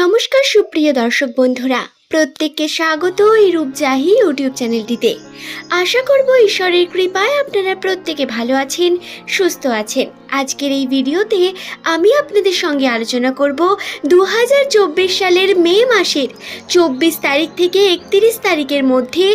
নমস্কার সুপ্রিয় দর্শক বন্ধুরা, প্রত্যেককে স্বাগত এই রূপজাহি ইউটিউব চ্যানেলটিতে। আশা করব ঈশ্বরের কৃপায় আপনারা প্রত্যেকে ভালো আছেন, সুস্থ আছেন। আজকের এই ভিডিওতে আমি আপনাদের সঙ্গে আলোচনা করব দু হাজার চব্বিশ সালের মে মাসের চব্বিশ তারিখ থেকে একত্রিশ তারিখের মধ্যে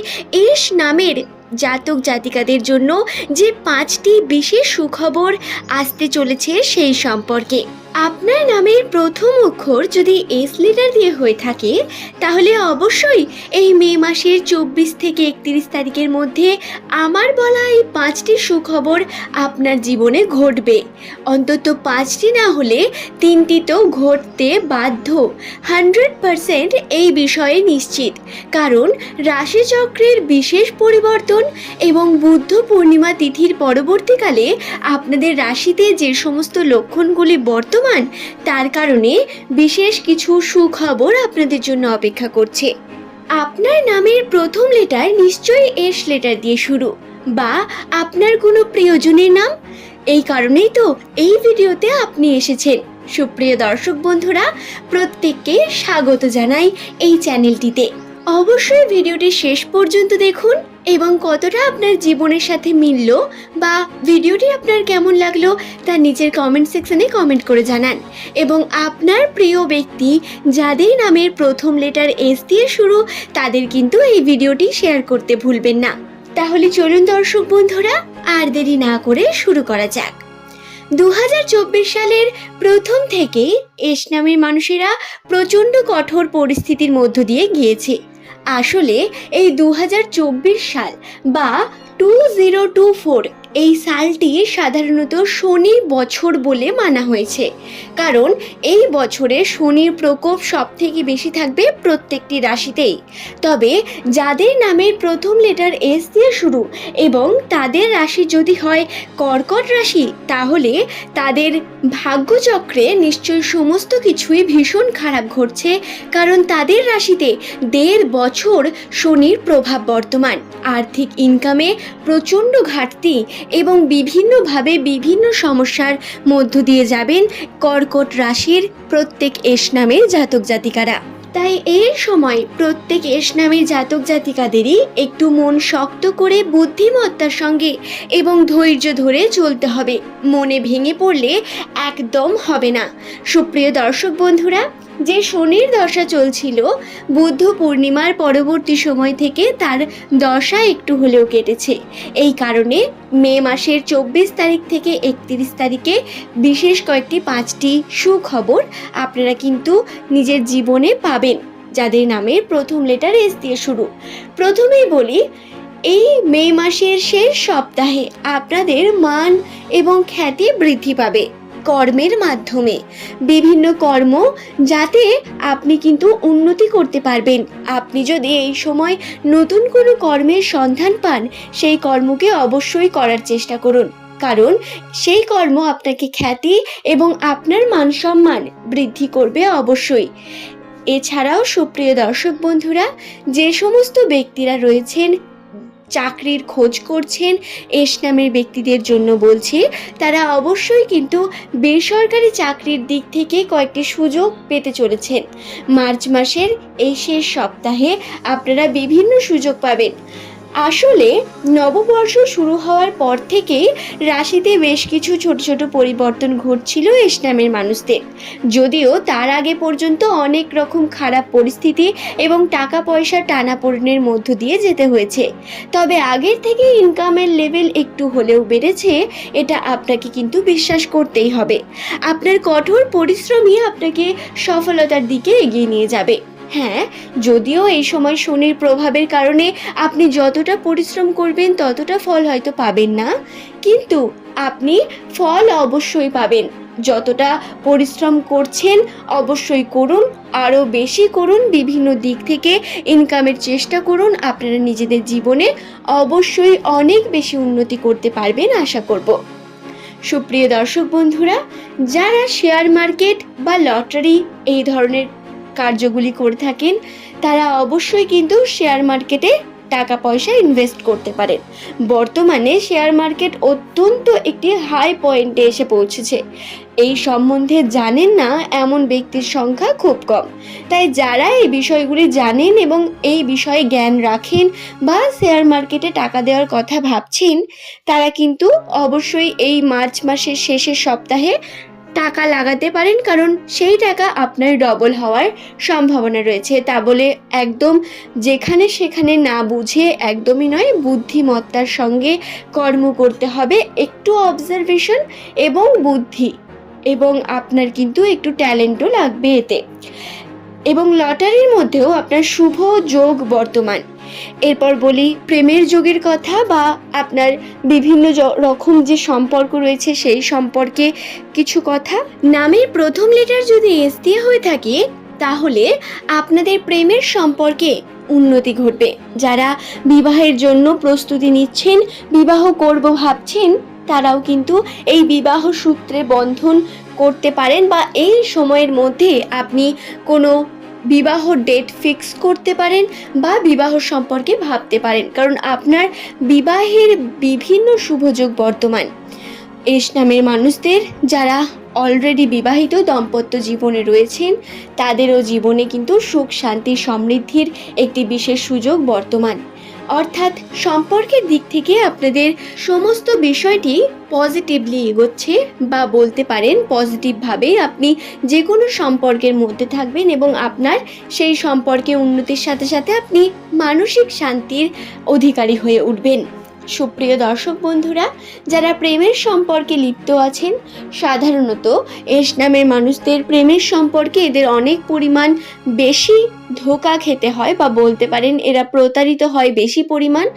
এস নামের জাতক জাতিকাদের জন্য যে পাঁচটি বিশেষ সুখবর আসতে চলেছে সেই সম্পর্কে। আপনার নামের প্রথম অক্ষর যদি এস লেটার দিয়ে হয়ে থাকে, তাহলে অবশ্যই এই মে মাসের চব্বিশ থেকে একত্রিশ তারিখের মধ্যে আমার বলা এই পাঁচটি সুখবর আপনার জীবনে ঘটবে। অন্তত পাঁচটি না হলে তিনটি তো ঘটতে বাধ্য। হান্ড্রেড পারসেন্ট এই বিষয়ে নিশ্চিত। কারণ রাশিচক্রের বিশেষ পরিবর্তন এবং বুদ্ধ পূর্ণিমা তিথির পরবর্তীকালে আপনাদের রাশিতে যে সমস্ত লক্ষণগুলি বর্তমান তার কারণে বিশেষ কিছু সুখবর আপনাদের জন্য অপেক্ষা করছে। আপনার নামের প্রথম লেটার নিশ্চয়ই এস লেটার দিয়ে শুরু, বা আপনার কোনো প্রিয়জনের নাম। এই কারণেই তো এই ভিডিওতে আপনি এসেছেন। সুপ্রিয় দর্শক বন্ধুরা, প্রত্যেককে স্বাগত জানাই এই চ্যানেলটিতে অবশ্যই ভিডিওটি শেষ পর্যন্ত দেখুন এবং কতটা আপনার জীবনের সাথে মিলল বা ভিডিওটি আপনার কেমন লাগল তা নিচের কমেন্ট সেকশনে কমেন্ট করে জানান। এবং আপনার প্রিয় ব্যক্তি যাদের নামের প্রথম লেটার এস দিয়ে শুরু, তাদের কিন্তু এই ভিডিওটি শেয়ার করতে ভুলবেন না। তাহলে চলুন দর্শক বন্ধুরা, আর দেরি না করে শুরু করা যাক। দু হাজার চব্বিশ সালের প্রথম থেকেই এস নামের মানুষেরা প্রচণ্ড কঠোর পরিস্থিতির মধ্য দিয়ে গিয়েছে। আসলে এই দু হাজার চব্বিশ সাল বা টু জিরো টু ফোর এই সালটি সাধারণত শনি বছর বলে মানা হয়েছে। কারণ এই বছরে শনির প্রকোপ সব থেকে বেশি থাকবে প্রত্যেকটি রাশিতেই। তবে যাদের নামের প্রথম লেটার এস দিয়ে শুরু এবং তাদের রাশি যদি হয় কর্কট রাশি, তাহলে তাদের ভাগ্যচক্রে নিশ্চয়ই সমস্ত কিছুই ভীষণ খারাপ ঘটছে, কারণ তাদের রাশিতে দেড় বছর শনির প্রভাব বর্তমান। আর্থিক ইনকামে প্রচণ্ড ঘাটতি এবং বিভিন্নভাবে বিভিন্ন সমস্যার মধ্য দিয়ে যাবেন কর্কট রাশির প্রত্যেক এস নামের জাতক জাতিকারা। তাই এর সময় প্রত্যেক এস নামের জাতক জাতিকাদেরই একটু মন শক্ত করে বুদ্ধিমত্তার সঙ্গে এবং ধৈর্য ধরে চলতে হবে। মনে ভেঙে পড়লে একদম হবে না। সুপ্রিয় দর্শক বন্ধুরা যে শনির দশা চলছিল, বুদ্ধ পূর্ণিমার পরবর্তী সময় থেকে তার দশা একটু হলেও কেটেছে। এই কারণে মে মাসের চব্বিশ তারিখ থেকে একত্রিশ তারিখে বিশেষ কয়েকটি পাঁচটি সুখবর আপনারা কিন্তু নিজের জীবনে পাবেন, যাদের নামে প্রথম লেটার এস দিয়ে শুরু। প্রথমেই বলি, এই মে মাসের শেষ সপ্তাহে আপনাদের মান এবং খ্যাতি বৃদ্ধি পাবে। কর্মের মাধ্যমে। বিভিন্ন কর্ম যাতে আপনি কিন্তু উন্নতি করতে পারবেন। আপনি যদি এই সময় নতুন কোনো কর্মের সন্ধান পান, সেই কর্মকে অবশ্যই করার চেষ্টা করুন। কারণ সেই কর্ম আপনাকে খ্যাতি এবং আপনার মান সম্মান বৃদ্ধি করবে অবশ্যই। এছাড়াও সুপ্রিয় দর্শক বন্ধুরা, যে সমস্ত ব্যক্তিরা রয়েছেন চাকরির খোঁজ করছেন। এস নামের ব্যক্তিদের জন্য বলছি, তারা অবশ্যই কিন্তু বেসরকারি চাকরির দিক থেকে কয়েকটি সুযোগ পেতে চলেছেন। মার্চ মাসের এই শেষ সপ্তাহে আপনারা বিভিন্ন সুযোগ পাবেন। আসলে নববর্ষ শুরু হওয়ার পর থেকেই রাশিতে বেশ কিছু ছোট ছোট পরিবর্তন ঘটছিল ইসলামের মানুষদের। যদিও তার আগে পর্যন্ত অনেক রকম খারাপ পরিস্থিতি এবং টাকা পয়সা টানাপোড়েনের মধ্য দিয়ে যেতে হয়েছে। তবে আগের থেকে ইনকামের লেভেল একটু হলেও বেড়েছে, এটা আপনাকে কিন্তু বিশ্বাস করতেই হবে। আপনার কঠোর পরিশ্রমই আপনাকে সফলতার দিকে এগিয়ে নিয়ে যাবে। হ্যাঁ যদিও এই সময় শনির প্রভাবের কারণে আপনি যতটা পরিশ্রম করবেন, ততটা ফল হয়তো পাবেন না। কিন্তু আপনি ফল অবশ্যই পাবেন। যতটা পরিশ্রম করছেন, অবশ্যই করুন। আরও বেশি করুন, বিভিন্ন দিক থেকে ইনকামের চেষ্টা করুন। আপনারা নিজেদের জীবনে অবশ্যই অনেক বেশি উন্নতি করতে পারবেন, আশা করব। সুপ্রিয় দর্শক বন্ধুরা, যারা শেয়ার মার্কেট বা লটারি এই ধরনের কার্যগুলি করে থাকেন, তারা অবশ্যই কিন্তু শেয়ার মার্কেটে টাকা পয়সা ইনভেস্ট করতে পারেন। বর্তমানে শেয়ার মার্কেট অত্যন্ত একটি হাই পয়েন্টে এসে পৌঁছেছে। এই সম্বন্ধে জানেন না এমন ব্যক্তির সংখ্যা খুব কম। তাই যারা এই বিষয়গুলি জানেন এবং এই বিষয়ে জ্ঞান রাখেন বা শেয়ার মার্কেটে টাকা দেওয়ার কথা ভাবছেন, তারা কিন্তু অবশ্যই এই মার্চ মাসের শেষের সপ্তাহে টাকা লাগাতে পারেন, কারণ সেই টাকা আপনার ডবল হওয়ার সম্ভাবনা রয়েছে। তা বলে একদম যেখানে সেখানে না বুঝে একদমই নয়, বুদ্ধিমত্তার সঙ্গে কর্ম করতে হবে। একটু অবজারভেশন এবং বুদ্ধি, এবং আপনার কিন্তু একটু ট্যালেন্টও লাগবে এতে। এবং লটারির মধ্যেও আপনার শুভ যোগ বর্তমান। এরপর বলি, প্রেমের যোগের কথা বা আপনার বিভিন্ন রকম যে সম্পর্ক রয়েছে সেই সম্পর্কে কিছু কথা। নামের প্রথম লেটার যদি এস দিয়ে হয়ে থাকে, তাহলে আপনাদের প্রেমের সম্পর্কে উন্নতি ঘটবে। যারা বিবাহের জন্য প্রস্তুতি নিচ্ছেন, বিবাহ করব ভাবছেন, তারাও কিন্তু এই বিবাহ সূত্রে বন্ধন করতে পারেন বা এই সময়ের মধ্যে আপনি কোনো বিবাহ ডেট ফিক্স করতে পারেন বা বিবাহ সম্পর্কে ভাবতে পারেন। কারণ আপনার বিবাহের বিভিন্ন শুভযোগ বর্তমান। এস নামের মানুষদের যারা অলরেডি বিবাহিত দম্পত্য জীবনে রয়েছেন, তাদেরও জীবনে কিন্তু সুখ, শান্তি, সমৃদ্ধির একটি বিশেষ সুযোগ বর্তমান। অর্থাৎ সম্পর্কের দিক থেকে আপনাদের সমস্ত বিষয়টি পজিটিভলি এগোচ্ছে বা বলতে পারেন পজিটিভভাবে আপনি যে কোনো সম্পর্কের মধ্যে থাকবেন এবং আপনার সেই সম্পর্কে উন্নতির সাথে সাথে আপনি মানসিক শান্তির অধিকারী হয়ে উঠবেন। সুপ্রিয় দর্শক বন্ধুরা, যারা প্রেমের সম্পর্কে লিপ্ত আছেন, সাধারণত এস নামের মানুষদের প্রেমের সম্পর্কে এদের অনেক পরিমাণ বেশি ধোকা খেতে হয় বা বলতে পারেন এরা প্রতারিত হয় বেশি পরিমাণ।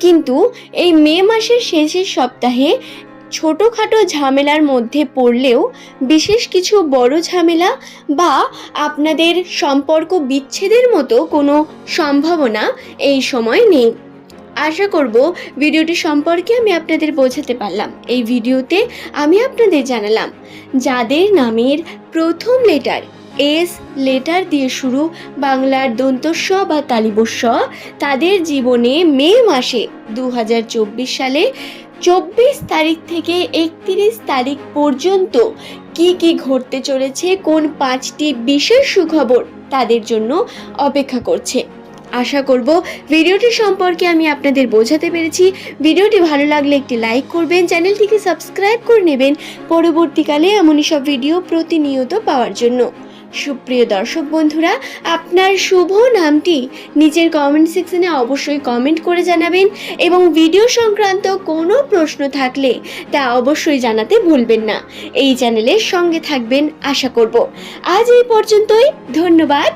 কিন্তু এই মে মাসের শেষের সপ্তাহে ছোটোখাটো ঝামেলার মধ্যে পড়লেও বিশেষ কিছু বড় ঝামেলা বা আপনাদের সম্পর্ক বিচ্ছেদের মতো কোনো সম্ভাবনা এই সময় নেই। আশা করব ভিডিওটি সম্পর্কে আমি আপনাদের বোঝাতে পারলাম। এই ভিডিওতে আমি আপনাদের জানালাম, যাদের নামের প্রথম লেটার এস লেটার দিয়ে শুরু বাংলার দন্তস্ব বা তালিবস্ব, তাদের জীবনে মে মাসে দু হাজার চব্বিশ সালে চব্বিশ তারিখ থেকে একত্রিশ তারিখ পর্যন্ত কি কি ঘটতে চলেছে, কোন পাঁচটি বিশেষ সুখবর তাদের জন্য অপেক্ষা করছে। আশা করব ভিডিওটি সম্পর্কে আমি আপনাদের বোঝাতে পেরেছি। ভিডিওটি ভালো লাগলে একটি লাইক করবেন, চ্যানেলটিকে সাবস্ক্রাইব করে নেবেন। পরবর্তীকালে এমনই সব ভিডিও প্রতিনিয়ত পাওয়ার জন্য। সুপ্রিয় দর্শক বন্ধুরা, আপনার শুভ নামটি নিচের কমেন্ট সেকশনে অবশ্যই কমেন্ট করে জানাবেন এবং ভিডিও সংক্রান্ত কোনো প্রশ্ন থাকলে তা অবশ্যই জানাতে ভুলবেন না। এই চ্যানেলের সঙ্গে থাকবেন, আশা করব। আজ এই পর্যন্তই, ধন্যবাদ